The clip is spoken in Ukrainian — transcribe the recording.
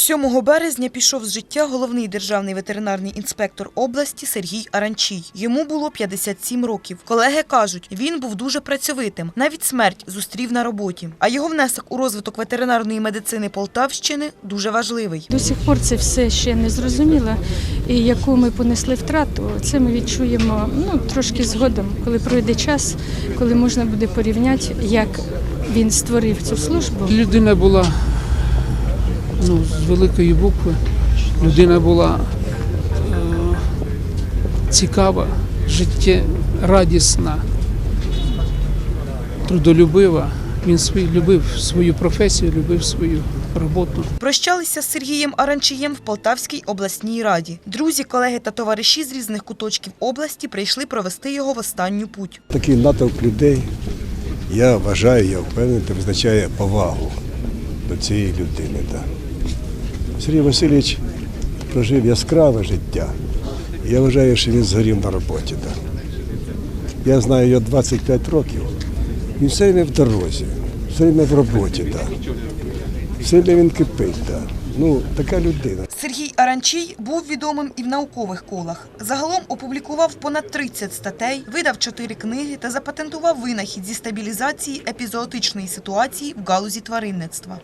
7 березня пішов з життя головний державний ветеринарний інспектор області Сергій Аранчій. Йому було 57 років. Колеги кажуть, він був дуже працьовитим. Навіть смерть зустрів на роботі. А його внесок у розвиток ветеринарної медицини Полтавщини дуже важливий. До сих пор це все ще не зрозуміло. І яку ми понесли втрату, це ми відчуємо ну, трошки згодом, коли пройде час, коли можна буде порівняти, як він створив цю службу. Людина була ну, з великої букви. Людина була е, цікава, життєрадісна, трудолюбива. Він свій, любив свою професію, любив свою роботу. Прощалися з Сергієм Аранчієм в Полтавській обласній раді. Друзі, колеги та товариші з різних куточків області прийшли провести його в останню путь. Такий натовп людей, я вважаю, я впевнений, визначає повагу до цієї людини. Да. Сергій Васильович прожив яскраве життя. Я вважаю, що він згорів на роботі. Да. Я знаю його 25 років. Він все время в дорозі, все время в роботі. Да. Все время він кипить. Да. Ну, така людина. Сергій Аранчій був відомим і в наукових колах. Загалом опублікував понад 30 статей, видав 4 книги та запатентував винахід зі стабілізації епізоотичної ситуації в галузі тваринництва.